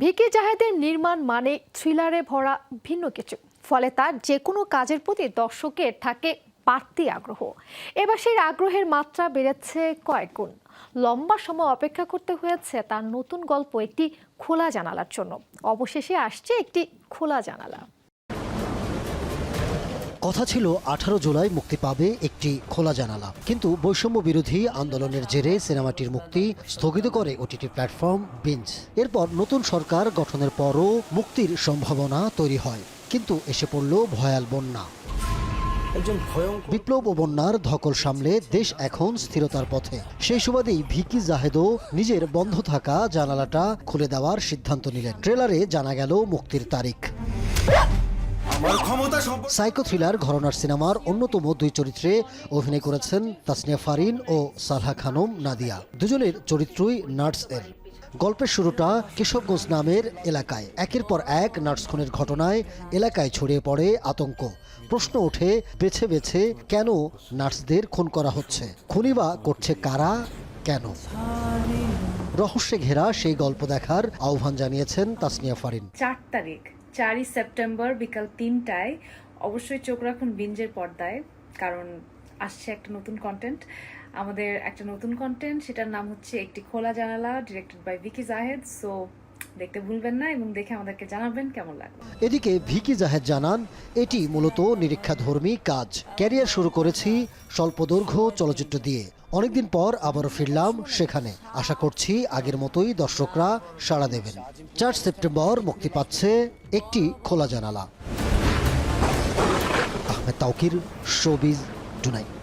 ভিকি জাহেদের নির্মাণ মানে থ্রিলারে ভরা ভিন্ন কিছু। ফলে তার যে কোনো কাজের প্রতি দর্শকের থাকে বাড়তি আগ্রহ। এবার সেই আগ্রহের মাত্রা বেড়েছে কয়েক গুণ। লম্বা সময় অপেক্ষা করতে হয়েছে তার নতুন গল্প একটি খোলা জানালার জন্য। অবশেষে আসছে একটি খোলা জানালা। কথা ছিল আঠারো জুলাই মুক্তি পাবে একটি খোলা জানালা। কিন্তু বৈষম্য বিরোধী আন্দোলনের জেরে সিনেমাটির মুক্তি স্থগিত করে ওটিটি প্ল্যাটফর্ম বিঞ্জ এরপর নতুন সরকার গঠনের পরও মুক্তির সম্ভাবনা তৈরি হয়। কিন্তু এসে পড়ল ভয়াল বন্যা। বিপ্লব ও বন্যার ধকল সামলে দেশ এখন স্থিরতার পথে। সেই সুবাদেই ভিকি জাহেদও নিজের বন্ধ থাকা জানালাটা খুলে দেওয়ার সিদ্ধান্ত নিলেন। ট্রেলারে জানা গেল মুক্তির তারিখ। সাইকো থ্রিলার ঘরনার সিনেমার অন্যতম দুই চরিত্রে অভিনয় করেছেন তাসনিয়া ফারিন ও সালহা খানম নাদিয়া। দুজনের চরিত্রই নার্স এর। গল্পের শুরুটা কেশবগঞ্জ নামের এলাকায়। একের পর এক নার্স খুনের ঘটনায় এলাকায় ছড়িয়ে পড়ে আতঙ্ক। প্রশ্ন ওঠে বেছে বেছে কেন নার্সদের খুন করা হচ্ছে? খুনি বা করছে কারা? কেন? রহস্যে ঘেরা সেই গল্প দেখার আহ্বান জানিয়েছেন তাসনিয়া ফারিন। চার তারিখ। চারই সেপ্টেম্বর বিকাল তিনটায় অবশ্যই চোখ রাখুন বিঞ্জের পর্দায়, কারণ আসছে একটা নতুন কন্টেন্ট আমাদের একটা নতুন কন্টেন্ট সেটার নাম হচ্ছে একটি খোলা জানালা directed by Vicky Zahed. So দেখতে ভুলবেন না এবং দেখে আমাদেরকে জানাবেন কেমন লাগল। এদিকে ভিকি জাহেদ জানান, এটি মূলত নিরীক্ষাধর্মী কাজ। ক্যারিয়ার শুরু করেছি স্বল্পদৈর্ঘ্য চলচ্চিত্র দিয়ে। অনেকদিন পর আবারও ফিরলাম সেখানে। আশা করছি আগের মতোই দর্শকরা সাড়া দেবেন। চার সেপ্টেম্বর মুক্তি পাচ্ছে একটি খোলা জানালা। Ahmed Tauquir showbiz tonight